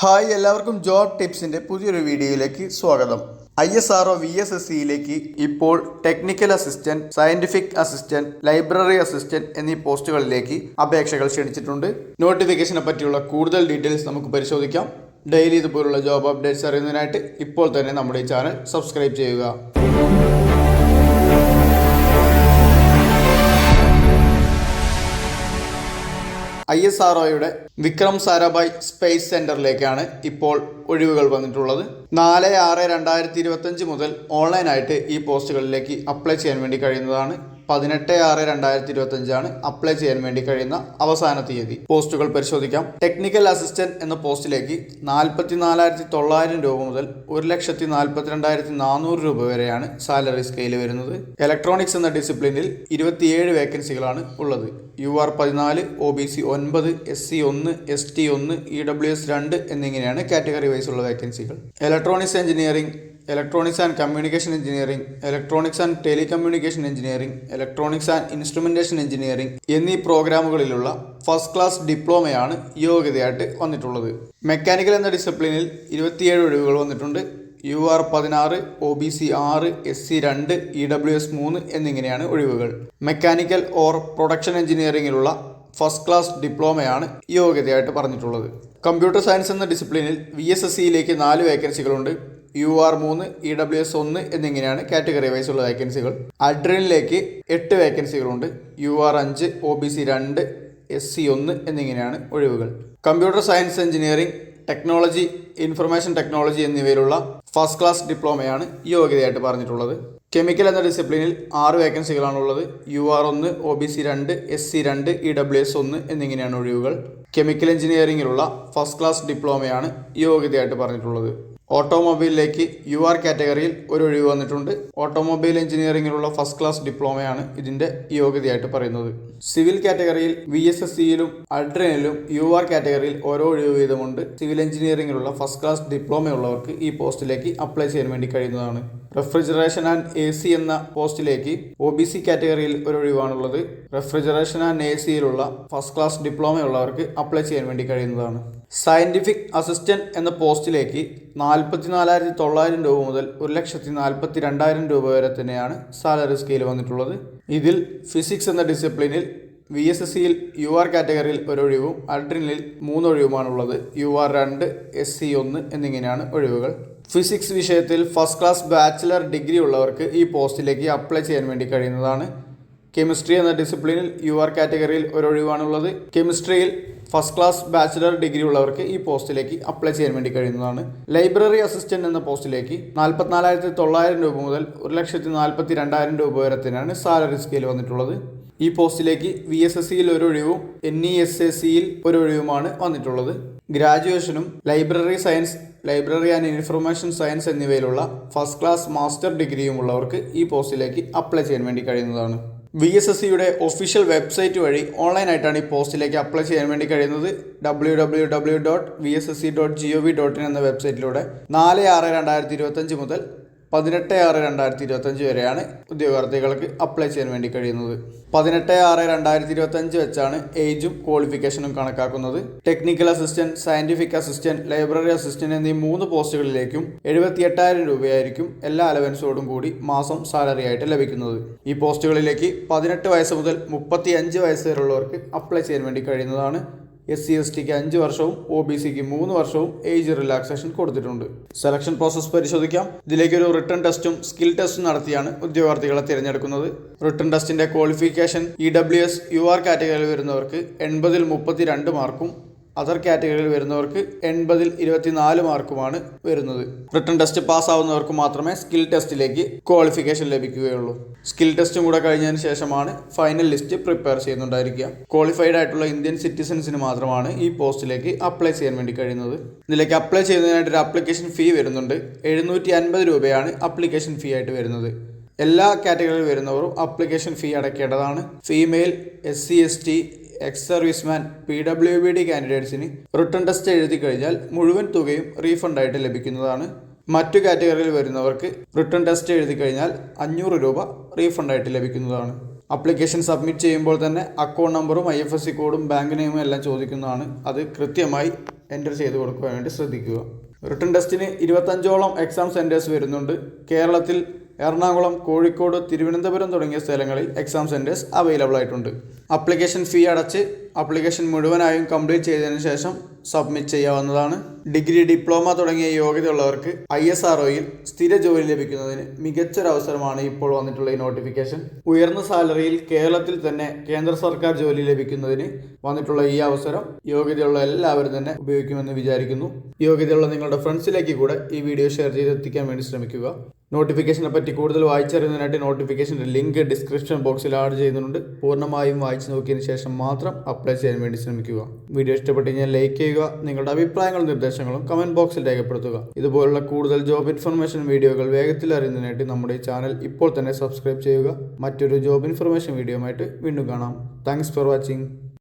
Hi എല്ലാവർക്കും job ടിപ്സിന്റെ പുതിയൊരു വീഡിയോയിലേക്ക് സ്വാഗതം. I S R O V S S സിയിലേക്ക് ഇപ്പോൾ technical assistant scientific assistant library assistant എന്നീ പോസ്റ്റുകളിലേക്ക് അപേക്ഷകൾ ക്ഷണിച്ചിട്ടുണ്ട്. നോട്ടിഫിക്കേഷനെ പറ്റിയുള്ള കൂടുതൽ ഡീറ്റെയിൽസ് നമുക്ക് പരിശോധിക്കാം. ഡെയിലി ഇതുപോലുള്ള ജോബ് അപ്ഡേറ്റ്സ് അറിയുന്നതിനായിട്ട് ഇപ്പോൾ തന്നെ നമ്മുടെ ഈ ചാനൽ സബ്സ്ക്രൈബ് ചെയ്യുക. ഐ എസ് ആർ ഒയുടെ വിക്രം സാരാഭായ് സ്പേസ് സെന്ററിലേക്കാണ് ഇപ്പോൾ ഒഴിവുകൾ വന്നിട്ടുള്ളത്. നാല് ആറ് രണ്ടായിരത്തി ഇരുപത്തഞ്ച് മുതൽ ഓൺലൈനായിട്ട് ഈ പോസ്റ്റുകളിലേക്ക് അപ്ലൈ ചെയ്യാൻ വേണ്ടി കഴിയുന്നതാണ് പതിനെട്ട് ആറ് രണ്ടായിരത്തി ഇരുപത്തഞ്ചാണ് അപ്ലൈ ചെയ്യാൻ വേണ്ടി കഴിയുന്ന അവസാന തീയതി. പോസ്റ്റുകൾ പരിശോധിക്കാം. ടെക്നിക്കൽ അസിസ്റ്റന്റ് എന്ന പോസ്റ്റിലേക്ക് നാൽപ്പത്തി നാലായിരത്തി തൊള്ളായിരം രൂപ മുതൽ ഒരു ലക്ഷത്തി നാൽപ്പത്തിരണ്ടായിരത്തി നാനൂറ് രൂപ വരെയാണ് സാലറി സ്കെയിൽ വരുന്നത്. ഇലക്ട്രോണിക്സ് എന്ന ഡിസിപ്ലിനിൽ ഇരുപത്തിയേഴ് വേക്കൻസികളാണ് ഉള്ളത്. യു ആർ പതിനാല് ഒ ബി സി ഒൻപത് എസ് സി ഒന്ന് എസ് ടി ഒന്ന് ഇ ഡബ്ല്യു എസ് രണ്ട് എന്നിങ്ങനെയാണ് കാറ്റഗറി വൈസ് ഉള്ള വേക്കൻസികൾ. Electronics engineering electronics and communication engineering electronics and telecommunication engineering electronics and instrumentation engineering എന്നീ പ്രോഗ്രാമുകളിലുള്ള ഫസ്റ്റ് ക്ലാസ് ഡിപ്ലോമയാണ് യോഗ്യതയായിട്ട് വന്നിട്ടുള്ളത്. മെക്കാനിക്കൽ എന്ന ഡിസിപ്ലിനിൽ ഇരുപത്തിയേഴ് ഒഴിവുകൾ വന്നിട്ടുണ്ട്. യു ആർ പതിനാറ് ഒ ബി സി ആറ് എസ് സി രണ്ട് ഇ ഡബ്ല്യു എസ് മൂന്ന് എന്നിങ്ങനെയാണ് ഒഴിവുകൾ. മെക്കാനിക്കൽ ഓർ പ്രൊഡക്ഷൻ എഞ്ചിനീയറിംഗിലുള്ള ഫസ്റ്റ് ക്ലാസ് ഡിപ്ലോമയാണ് യോഗ്യതയായിട്ട് പറഞ്ഞിട്ടുള്ളത്. കമ്പ്യൂട്ടർ സയൻസ് എന്ന ഡിസിപ്ലിനിൽ വി എസ് എസ് സിയിലേക്ക് നാല് വേക്കൻസികളുണ്ട് യു ആർ മൂന്ന് ഇ ഡബ്ല്യു എസ് ഒന്ന് എന്നിങ്ങനെയാണ് കാറ്റഗറി വൈസ് ഉള്ള വേക്കൻസികൾ അഡ്രിനിലേക്ക് എട്ട് വേക്കൻസികളുണ്ട് യു ആർ അഞ്ച് ഒ ബി സി രണ്ട് എസ് സി ഒന്ന് എന്നിങ്ങനെയാണ് ഒഴിവുകൾ. Computer science engineering technology information technology എന്നിവയിലുള്ള first class ഡിപ്ലോമയാണ് യോഗ്യതയായിട്ട് പറഞ്ഞിട്ടുള്ളത്. കെമിക്കൽ എന്ന ഡിസിപ്ലിനിൽ ആറ് വേക്കൻസികളാണുള്ളത് യു ആർ ഒന്ന് ഒ ബി സി രണ്ട് എസ് സി രണ്ട് ഇ ഡബ്ല്യു എസ് ഒന്ന് എന്നിങ്ങനെയാണ് ഒഴിവുകൾ. കെമിക്കൽ എഞ്ചിനീയറിംഗിലുള്ള ഫസ്റ്റ് ക്ലാസ് ഡിപ്ലോമയാണ് യോഗ്യതയായിട്ട് പറഞ്ഞിട്ടുള്ളത്. ഓട്ടോമൊബൈലിലേക്ക് യു ആർ കാറ്റഗറിയിൽ ഒരു ഒഴിവ് വന്നിട്ടുണ്ട്. ഓട്ടോമൊബൈൽ എഞ്ചിനീയറിംഗിലുള്ള ഫസ്റ്റ് ക്ലാസ് ഡിപ്ലോമയാണ് ഇതിന്റെ യോഗ്യതയായിട്ട് പറയുന്നത്. സിവിൽ കാറ്റഗറിയിൽ വി എസ് എസ് സിയിലും അൾട്രനിലും യു ആർ കാറ്റഗറിയിൽ ഓരോ ഒഴിവ് വീതമുണ്ട്. സിവിൽ എഞ്ചിനീയറിംഗിലുള്ള ഫസ്റ്റ് ക്ലാസ് ഡിപ്ലോമയുള്ളവർക്ക് ഈ പോസ്റ്റിലേക്ക് അപ്ലൈ ചെയ്യാൻ വേണ്ടി കഴിയുന്നതാണ്. റെഫ്രിജറേഷൻ ആൻഡ് എ സി എന്ന പോസ്റ്റിലേക്ക് ഒ ബി സി കാറ്റഗറിയിൽ ഒരു ഒഴിവാണുള്ളത്. റെഫ്രിജറേഷൻ ആൻഡ് എ സിയിലുള്ള ഫസ്റ്റ് ക്ലാസ് ഡിപ്ലോമയുള്ളവർക്ക് അപ്ലൈ ചെയ്യാൻ വേണ്ടി കഴിയുന്നതാണ്. സയന്റിഫിക് അസിസ്റ്റന്റ് എന്ന പോസ്റ്റിലേക്ക് നാൽപ്പത്തി നാലായിരത്തി തൊള്ളായിരം രൂപ മുതൽ ഒരു ലക്ഷത്തി നാൽപ്പത്തി രണ്ടായിരം രൂപ വരെ തന്നെയാണ് സാലറി സ്കെയിൽ വന്നിട്ടുള്ളത്. ഇതിൽ ഫിസിക്സ് എന്ന ഡിസിപ്ലിനിൽ വി എസ് എസ് സിയിൽ യു ആർ കാറ്റഗറിയിൽ ഒരൊഴിവും അഡ്രിനിൽ മൂന്ന് ഉള്ളത് യു ആർ രണ്ട് എസ് സി ഒന്ന് എന്നിങ്ങനെയാണ് ഒഴിവുകൾ. ഫിസിക്സ് വിഷയത്തിൽ ഫസ്റ്റ് ക്ലാസ് ബാച്ചിലർ ഡിഗ്രി ഉള്ളവർക്ക് ഈ പോസ്റ്റിലേക്ക് അപ്ലൈ ചെയ്യാൻ വേണ്ടി കഴിയുന്നതാണ്. കെമിസ്ട്രി എന്ന ഡിസിപ്ലിനിൽ യു ആർ കാറ്റഗറിയിൽ ഒരൊഴിവാണുള്ളത് കെമിസ്ട്രിയിൽ ഫസ്റ്റ് ക്ലാസ് ബാച്ചിലർ ഡിഗ്രി ഉള്ളവർക്ക് ഈ പോസ്റ്റിലേക്ക് അപ്ലൈ ചെയ്യാൻ വേണ്ടി കഴിയുന്നതാണ്. ലൈബ്രറി അസിസ്റ്റന്റ് എന്ന പോസ്റ്റിലേക്ക് നാൽപ്പത്തിനാലായിരത്തി തൊള്ളായിരം രൂപ മുതൽ ഒരു ലക്ഷത്തി നാൽപ്പത്തി രണ്ടായിരം രൂപ വരെ തന്നെയാണ് സാലറി സ്കെയിൽ വന്നിട്ടുള്ളത്. ഈ പോസ്റ്റിലേക്ക് വി എസ് എസ് സിയിൽ ഒരു ഒഴിവും എൻ ഇ എസ് എസ് സിയിൽ ഒരു ഒഴിവുമാണ് വന്നിട്ടുള്ളത്. ഗ്രാജുവേഷനും library science library and information science എന്നിവയിലുള്ള first class master ഡിഗ്രിയും ഉള്ളവർക്ക് ഈ പോസ്റ്റിലേക്ക് അപ്ലൈ ചെയ്യാൻ വേണ്ടി കഴിയുന്നതാണ്. വി എസ് എസ് സിയുടെ ഒഫീഷ്യൽ വെബ്സൈറ്റ് വഴി ഓൺലൈനായിട്ടാണ് ഈ പോസ്റ്റിലേക്ക് അപ്ലൈ ചെയ്യാൻ വേണ്ടി കഴിയുന്നത്. W W W dot V S S C dot G O V dot in എന്ന വെബ്സൈറ്റിലൂടെ നാല് ആറ് രണ്ടായിരത്തി ഇരുപത്തഞ്ച് മുതൽ പതിനെട്ട് ആറ് രണ്ടായിരത്തി ഇരുപത്തഞ്ച് വരെയാണ് ഉദ്യോഗാർത്ഥികൾക്ക് അപ്ലൈ ചെയ്യാൻ വേണ്ടി കഴിയുന്നത്. പതിനെട്ട് ആറ് രണ്ടായിരത്തി ഇരുപത്തഞ്ച് വെച്ചാണ് ഏജും ക്വാളിഫിക്കേഷനും കണക്കാക്കുന്നത്. Technical assistant scientific assistant library assistant എന്നീ മൂന്ന് പോസ്റ്റുകളിലേക്കും എഴുപത്തി എട്ടായിരം രൂപയായിരിക്കും എല്ലാ അലവൻസോടും കൂടി മാസം സാലറി ആയിട്ട് ലഭിക്കുന്നത്. ഈ പോസ്റ്റുകളിലേക്ക് പതിനെട്ട് വയസ്സ് മുതൽ മുപ്പത്തി അഞ്ച് വയസ്സ് വരെയുള്ളവർക്ക് അപ്ലൈ ചെയ്യാൻ വേണ്ടി കഴിയുന്നതാണ് എസ് സി എസ് ടിക്ക് അഞ്ച് വർഷവും ഒ ബി സിക്ക് മൂന്ന് വർഷവും ഏജ് റിലാക്സേഷൻ കൊടുത്തിട്ടുണ്ട്. സെലക്ഷൻ പ്രോസസ്സ് പരിശോധിക്കാം. ഇതിലേക്ക് ഒരു റിട്ടേൺ ടെസ്റ്റും സ്കിൽ ടെസ്റ്റും നടത്തിയാണ് ഉദ്യോഗാർത്ഥികളെ തിരഞ്ഞെടുക്കുന്നത്. റിട്ടേൺ ടെസ്റ്റിന്റെ qualification E W S U R കാറ്റഗറിയിൽ വരുന്നവർക്ക് എൺപതിൽ മുപ്പത്തി രണ്ട് മാർക്കും അതർ കാറ്റഗറിയിൽ വരുന്നവർക്ക് എൺപതിൽ ഇരുപത്തിനാല് മാർക്കുമാണ് വരുന്നത്. റിട്ടൺ ടെസ്റ്റ് പാസ്സാവുന്നവർക്ക് മാത്രമേ സ്കിൽ ടെസ്റ്റിലേക്ക് ക്വാളിഫിക്കേഷൻ ലഭിക്കുകയുള്ളൂ. സ്കിൽ ടെസ്റ്റും കൂടെ കഴിഞ്ഞതിന് ശേഷമാണ് ഫൈനൽ ലിസ്റ്റ് പ്രിപ്പയർ ചെയ്യുന്നുണ്ടായിരിക്കുക. ക്വാളിഫൈഡ് ആയിട്ടുള്ള ഇന്ത്യൻ സിറ്റിസൺസിന് മാത്രമാണ് ഈ പോസ്റ്റിലേക്ക് അപ്ലൈ ചെയ്യാൻ വേണ്ടി കഴിയുന്നത്. ഇതിലേക്ക് അപ്ലൈ ചെയ്യുന്നതിനായിട്ട് ഒരു അപ്ലിക്കേഷൻ ഫീ വരുന്നുണ്ട്. എഴുന്നൂറ്റി അൻപത് രൂപയാണ് അപ്ലിക്കേഷൻ ഫീ ആയിട്ട് വരുന്നത്. എല്ലാ കാറ്റഗറിയിൽ വരുന്നവരും application fee അടയ്ക്കേണ്ടതാണ്. Female S C S T ex serviceman P W B D കാൻഡിഡേറ്റ്സിന് written test എഴുതി കഴിഞ്ഞാൽ മുഴുവൻ തുകയും റീഫണ്ടായിട്ട് ലഭിക്കുന്നതാണ്. മറ്റു കാറ്റഗറിയിൽ വരുന്നവർക്ക് റിട്ടേൺ ടെസ്റ്റ് എഴുതി കഴിഞ്ഞാൽ അഞ്ഞൂറ് രൂപ റീഫണ്ടായിട്ട് ലഭിക്കുന്നതാണ്. അപ്ലിക്കേഷൻ സബ്മിറ്റ് ചെയ്യുമ്പോൾ തന്നെ അക്കൗണ്ട് നമ്പറും ഐ എഫ് എസ് സി കോഡും ബാങ്ക് നെയിമും എല്ലാം ചോദിക്കുന്നതാണ്. അത് കൃത്യമായി എന്റർ ചെയ്ത് കൊടുക്കുവാൻ വേണ്ടി ശ്രദ്ധിക്കുക. റിട്ടേൺ ടെസ്റ്റിന് ഇരുപത്തഞ്ചോളം എക്സാം സെന്റേഴ്സ് വരുന്നുണ്ട്. കേരളത്തിൽ എറണാകുളം കോഴിക്കോട് തിരുവനന്തപുരം തുടങ്ങിയ സ്ഥലങ്ങളിൽ എക്സാം സെന്റേഴ്സ് അവൈലബിൾ ആയിട്ടുണ്ട്. അപ്ലിക്കേഷൻ ഫീ അടച്ച് അപ്ലിക്കേഷൻ മുഴുവനായും കംപ്ലീറ്റ് ചെയ്തതിന് ശേഷം സബ്മിറ്റ് ചെയ്യാവുന്നതാണ്. ഡിഗ്രി ഡിപ്ലോമ തുടങ്ങിയ യോഗ്യതയുള്ളവർക്ക് ഐ എസ് ആർ ഒയിൽ സ്ഥിര ജോലി ലഭിക്കുന്നതിന് മികച്ചൊരു അവസരമാണ് ഇപ്പോൾ വന്നിട്ടുള്ള ഈ നോട്ടിഫിക്കേഷൻ ഉയർന്ന സാലറിയിൽ കേരളത്തിൽ തന്നെ കേന്ദ്ര സർക്കാർ ജോലി ലഭിക്കുന്നതിന് വന്നിട്ടുള്ള ഈ അവസരം യോഗ്യതയുള്ള എല്ലാവരും തന്നെ ഉപയോഗിക്കുമെന്ന് വിചാരിക്കുന്നു. യോഗ്യതയുള്ള നിങ്ങളുടെ ഫ്രണ്ട്സിലേക്ക് കൂടെ ഈ വീഡിയോ ഷെയർ ചെയ്ത് എത്തിക്കാൻ വേണ്ടി ശ്രമിക്കുക. നോട്ടിഫിക്കേഷനെ പറ്റി കൂടുതൽ വായിച്ചറിയുന്നതിനായിട്ട് നോട്ടിഫിക്കേഷന്റെ ലിങ്ക് ഡിസ്ക്രിപ്ഷൻ ബോക്സിൽ ആഡ് ചെയ്യുന്നുണ്ട്. പൂർണമായും വായിച്ചു നോക്കിയതിന് ശേഷം മാത്രം അപ്ലൈ ചെയ്യാൻ വേണ്ടി ശ്രമിക്കുക. വീഡിയോ ഇഷ്ടപ്പെട്ട് കഴിഞ്ഞാൽ ലൈക്ക് ചെയ്യുക നിങ്ങളുടെ അഭിപ്രായങ്ങളും നിർദ്ദേശങ്ങളും കമന്റ് ബോക്സിൽ രേഖപ്പെടുത്തുക. ഇതുപോലുള്ള കൂടുതൽ ജോബ് ഇൻഫർമേഷൻ വീഡിയോകൾ വേഗത്തിൽ അറിയുന്നതിനായിട്ട് നമ്മുടെ ചാനൽ ഇപ്പോൾ തന്നെ സബ്സ്ക്രൈബ് ചെയ്യുക. മറ്റൊരു ജോബ് ഇൻഫർമേഷൻ വീഡിയോ വീണ്ടും കാണാം. Thanks for watching